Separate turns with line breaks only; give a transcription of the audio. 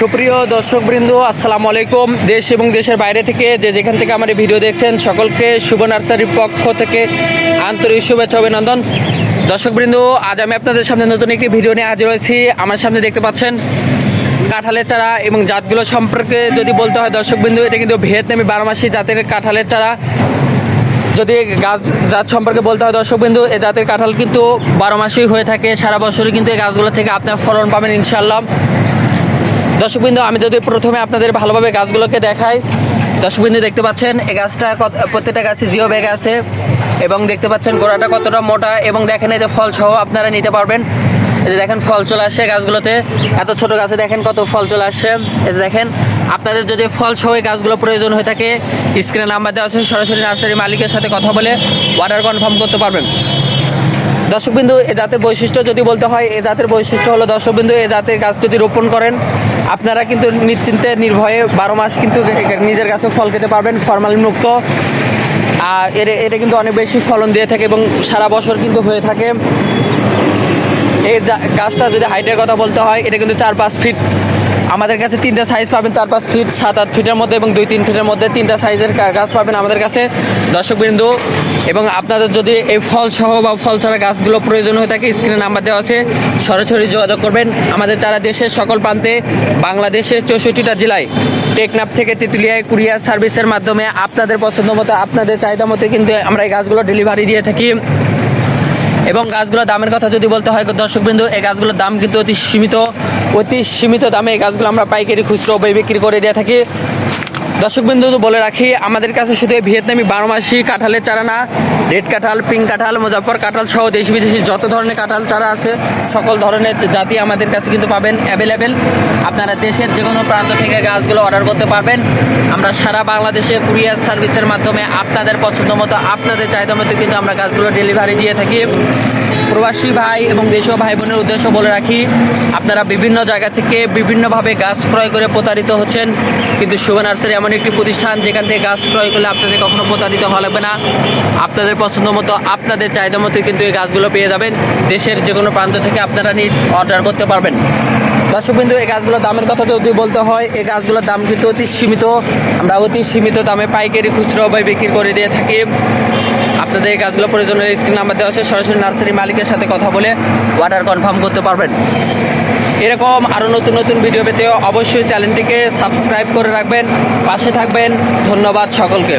সুপ্রিয় দর্শকবৃন্দ, আসসালামু আলাইকুম। দেশ এবং দেশের বাইরে থেকে যে যেখান থেকে আমার ভিডিও দেখছেন, সকলকে শুভ নার্সারির পক্ষ থেকে আন্তরিক শুভেচ্ছা, অভিনন্দন। দর্শকবৃন্দ, আজ আমি আপনাদের সামনে নতুন একটি ভিডিও নিয়ে হাজির হয়েছি। আমার সামনে দেখতে পাচ্ছেন, কাঁঠালের চারা এবং জাতগুলো সম্পর্কে যদি বলতে হয় দর্শকবৃন্দু, এটা কিন্তু ভিয়েতনামি বারোমাসি জাতের কাঁঠালের চারা। যদি গাছ, জাত সম্পর্কে বলতে হয় দর্শকবিন্দু, এ জাতের কাঁঠাল কিন্তু বারো মাসেই হয়ে থাকে, সারা বছরই কিন্তু এই গাছগুলো থেকে আপনার ফলন পাবেন ইনশাল্লাহ দর্শকবিন্দু, আমি যদি প্রথমে আপনাদের ভালোভাবে গাছগুলোকে দেখাই, দর্শকবিন্দু দেখতে পাচ্ছেন, এই গাছটা প্রত্যেকটা গাছে জিও ব্যাগ আছে, এবং দেখতে পাচ্ছেন গোড়াটা কতটা মোটা, এবং দেখেন এই যে ফল সহ আপনারা নিতে পারবেন। এই যে দেখেন ফল চলে আসছে গাছগুলোতে, এত ছোট গাছে দেখেন কত ফল চলে আসছে। এই যে দেখেন, আপনাদের যদি ফল সহ এই গাছগুলো প্রয়োজন হয়ে থাকে স্ক্রিনে নাম্বার দেওয়া আছে, সরাসরি নার্সারি মালিকের সাথে কথা বলে অর্ডার কনফার্ম করতে পারবেন। দর্শকবিন্দু, এ জাতের বৈশিষ্ট্য যদি বলতে হয়, এ জাতের বৈশিষ্ট্য হলো দর্শকবিন্দু, এ জাতের গাছ যদি রোপণ করেন, আপনারা কিন্তু নিশ্চিন্তে নির্ভয়ে বারো মাস কিন্তু নিজের কাছে ফল খেতে পারবেন ফরমালিন মুক্ত আর এর এটা কিন্তু অনেক বেশি ফলন দিয়ে থাকে এবং সারা বছর কিন্তু হয়ে থাকে। এই গাছটা যদি হাইটের কথা বলতে হয়, এটা কিন্তু চার, পাঁচ ফিট আমাদের কাছে তিনটা সাইজ পাবেন, চার, পাঁচ ফিট সাত, আট ফিটের মধ্যে এবং দুই, তিন ফিটের মধ্যে তিনটা সাইজের গাছ পাবেন আমাদের কাছে। দর্শকবৃন্দু, এবং আপনাদের যদি এই ফল সহ বা ফল ছাড়া গাছগুলো প্রয়োজন হয়ে থাকে স্ক্রিনে নাম্বার দেওয়া আছে, সরাসরি যোগাযোগ করবেন। আমাদের যারা দেশের সকল প্রান্তে, বাংলাদেশের চৌষট্টিটা জেলায়, টেকনাফ থেকে তেঁতুলিয়ায়, কুরিয়ার সার্ভিসের মাধ্যমে আপনাদের পছন্দ মতো, আপনাদের চাহিদা মতো কিন্তু আমরা এই গাছগুলো ডেলিভারি দিয়ে থাকি। এবং গাছগুলোর দামের কথা যদি বলতে হয়, দর্শকবৃন্দু, এই গাছগুলোর দাম কিন্তু অতি সীমিত অতি সীমিত দামে এই গাছগুলো আমরা পাইকারি খুচরো বিক্রি করে দিয়ে থাকি। দর্শকবৃন্দু বলে রাখি, আমাদের কাছে শুধু ভিয়েতনামি বারো মাসি কাঁঠালের চারা না, রেড কাঁঠাল, পিঙ্ক কাঁঠাল মুজাফর কাঁঠাল সহ দেশি বিদেশি যত ধরনের কাঁঠাল চারা আছে, সকল ধরনের জাতি আমাদের কাছে কিন্তু পাবেন অ্যাভেলেবেল আপনারা দেশের যে কোনো প্রান্ত থেকে গাছগুলো অর্ডার করতে পারবেন। আমরা সারা বাংলাদেশে কুরিয়ার সার্ভিসের মাধ্যমে আপনাদের পছন্দ মতো, আপনাদের চাহিদা মতো কিন্তু আমরা গাছগুলো ডেলিভারি দিয়ে থাকি। প্রবাসী ভাই এবং দেশীয় ভাই বোনের উদ্দেশ্য বলে রাখি, আপনারা বিভিন্ন জায়গা থেকে বিভিন্নভাবে গাছ ক্রয় করে প্রতারিত হচ্ছেন। কিন্তু শুভ নার্সারি এমন একটি প্রতিষ্ঠান যেখান থেকে গাছ ক্রয় করলে আপনাদের কখনো প্রতারিত হওয়া লাগবে না। আপনাদের পছন্দ মতো, আপনাদের চাহিদা মতো কিন্তু এই গাছগুলো পেয়ে যাবেন। দেশের যে কোনো প্রান্ত থেকে আপনারা নিয়ে অর্ডার করতে পারবেন। দর্শকবিন্দু, এই গাছগুলোর দামের কথা যদি বলতে হয়, এই গাছগুলোর দাম কিন্তু অতি সীমিত। আমরা অতি সীমিত দামে পাইকারি খুচরো বা বিক্রি করে দিয়ে থাকি। আপনাদের এই গাছগুলো প্রয়োজন হলে স্ক্রিন নাম্বার দেওয়া আছে, সরাসরি নার্সারি মালিকের সাথে কথা বলে অর্ডার কনফার্ম করতে পারবেন। এরকম আরও নতুন নতুন ভিডিও পেতে অবশ্যই চ্যানেলটিকে সাবস্ক্রাইব করে রাখবেন, পাশে থাকবেন, ধন্যবাদ সকলকে।